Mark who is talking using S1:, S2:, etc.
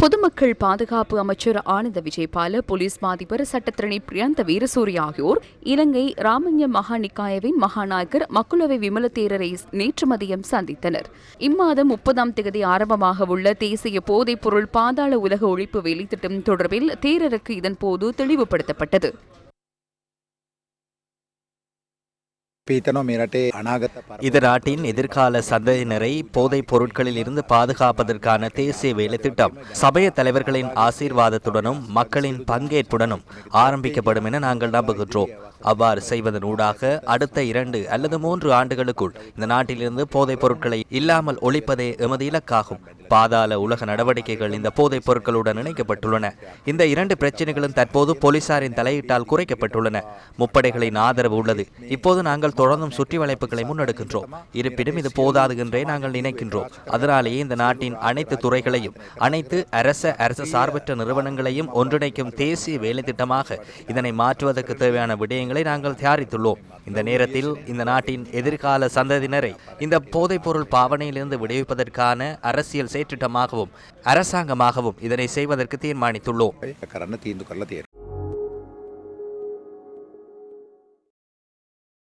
S1: பொதுமக்கள் பாதுகாப்பு அமைச்சர் ஆனந்த விஜயபால போலீஸ் மாதிபர் சட்டத்திரணி பிரியந்த வீரசூரிய ஆகியோர் இலங்கை ராமஞ மகாநிக்காயவின் மகாநாயகர் மக்குளவை விமல தேரரை நேற்று மதியம் சந்தித்தனர். இம்மாதம் முப்பதாம் தேதி ஆரம்பமாக உள்ள தேசிய போதைப் பொருள் பாதாள உலக ஒழிப்பு வேலைத்திட்டம் தொடர்பில் தேரருக்கு இதன்போது தெளிவுபடுத்தப்பட்டது.
S2: இது நாட்டின் எதிர்கால சந்ததியினரை போதைப் பொருட்களில் இருந்து பாதுகாப்பதற்கான தேசிய வேலை திட்டம். சபைய தலைவர்களின் ஆசீர்வாதத்துடனும் மக்களின் பங்கேற்புடனும் ஆரம்பிக்கப்படும் என நாங்கள் நம்புகின்றோம். அவ்வாறு செய்வதன் ஊடாக அடுத்த இரண்டு அல்லது மூன்று ஆண்டுகளுக்குள் இந்த நாட்டிலிருந்து போதைப் பொருட்களை இல்லாமல் ஒழிப்பதே எமது இலக்காகும். பாதாள உலக நடவடிக்கைகள் இந்த போதைப் பொருட்களுடன் இணைக்கப்பட்டுள்ளன. இந்த இரண்டு பிரச்சனைகளும் தற்போது போலீசாரின் தலையீட்டால் குறைக்கப்பட்டுள்ளன. முப்படைகளின் ஆதரவு உள்ளது. இப்போது நாங்கள் தொடர்ந்தும் சுற்றி வளைப்புகளை முன்னெடுக்கின்றோம். இருப்பினும் இது போதாது என்றே நாங்கள் நினைக்கின்றோம். அதனாலேயே இந்த நாட்டின் அனைத்து துறைகளையும் அனைத்து அரச அரசு சார்பற்ற நிறுவனங்களையும் ஒன்றிணைக்கும் தேசிய வேலை திட்டமாக இதனை மாற்றுவதற்கு தேவையான விடயங்களை நாங்கள் தயாரித்துள்ளோம். இந்த நேரத்தில் இந்த நாட்டின் எதிர்கால சந்ததியினரை இந்த போதைப்பொருள் பாவனையிலிருந்து விடுவிப்பதற்கான அரசியல் செயற்றிட்டமாகவும் அரசாங்கமாகவும் இதனை செய்வதற்கு தீர்மானித்துள்ளோம்.